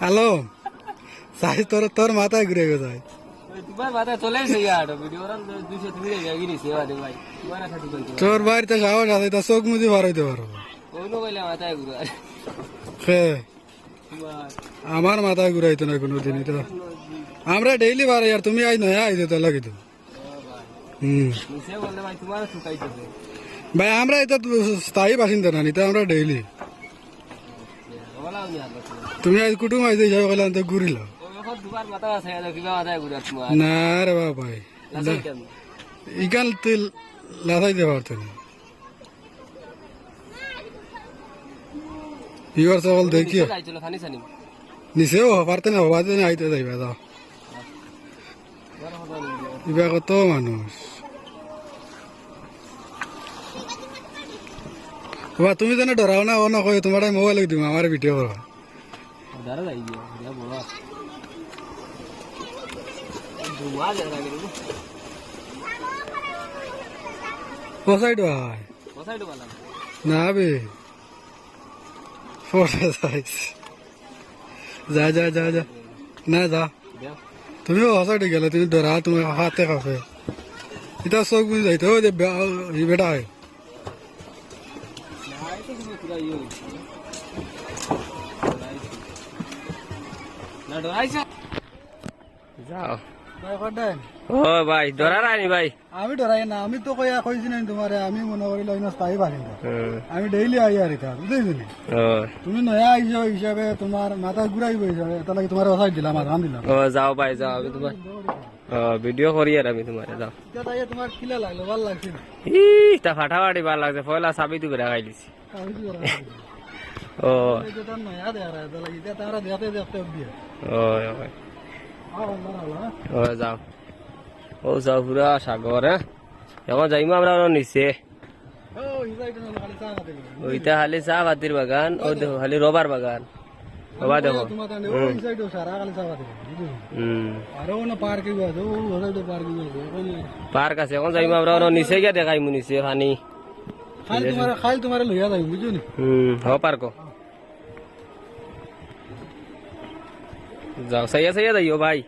Hello? Size তোর তোর মাথায় ঘুরে গেছে ভাই। তোর বাড়িতে সাহস আছে তা চোখ মুজি বার হইতে পারো। কোনো মাথায় ঘুরে আমার মাথায় ঘুরাইতো না কোনো দিনই তো আমরা ডেইলি বার আর তুমি আই নয় আইতে তো লাগি তো। ভাই আমরা এটা স্থায়ী বাসিন্দা না নিতে আমরা ডেইলি তুমি আজ কুটুম আইতে যাও গেলাম তো ঘুরিল দুবার না রে বাবা ভাই লাসাই কেমন? ইকাল তুই লাগাইতে পারতো না। ইবার সকল খানি নিচেও পারতে না হবাতে না আইতে যাইবা যাও। নি ইবা কত মানুষ। বাবা তুমি যেন ডরাও না ও না কয় তোমার মোবাইল দিম আমার ভিডিও ভাই কোথায় বালা না বে। যা যা যা যা। না যা। তুমি ও সাইডে গেলে তুমি ডরা তুমি হাতে খাবে এটা চোখ বুঝি যাইতে বে- বেটা হয়। যাও। ও ভাই ডরা রানি ভাই। আমি ডরাই না আমি তো কইয়া কইছি না তোমার আমি মনে করি লাইন স্থায়ী বাসিন্দা আমি ডেইলি আই আর এটা নি? তুমি নয়া আইছো হিসাবে তোমার মাথা ঘুরাইব হিসাবে এটা লাগি তোমার ওসাই দিলাম আর দিলাম ও যাও ভাই যাও আমি তোমার ভিডিও করি আর আমি তোমার যাও। তোমার কিলা লাগল ভালো লাগছে ই তা ফাটাফাটি ভালো লাগছে পয়লা চাবি তুমি রাখাই দিছি। ও। যাও। ও যাও পুরা সাগর। হ্যাঁ এখন যাইমো আমরা নিচে। খালি চা খাতে ওইটা খালি চা পাতির বাগান ও দেখো খালি রবার বাগান। রবা দেখো। পার্কে আছে এখন যাইমো আমরা নিচে গিয়ে দেখাইমু নিচে পানি। খালি তোমার খালি তোমার লইয়া যাই বুঝলি নি? হুম হ পার্ক যাও সাইয়া সাইয়া যাইও ভাই।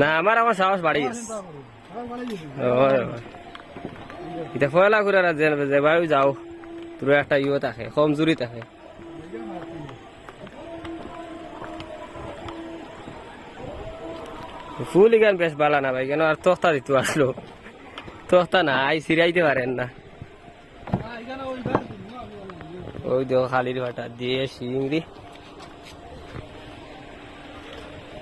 না আমার আমার সাহস বাড়ি। এটা ফয়লা করে যে ভাই যাও। তোর একটা ইয়ে থাকে কমজুরি থাকে ফুল ইগান বেশ বালা না ভাই কেন আর তখতা দিতে আসলো তখতা না আই সিরাইতে পারেন না। ওই দেখো খালির ভাটা দিয়ে শিংড়ি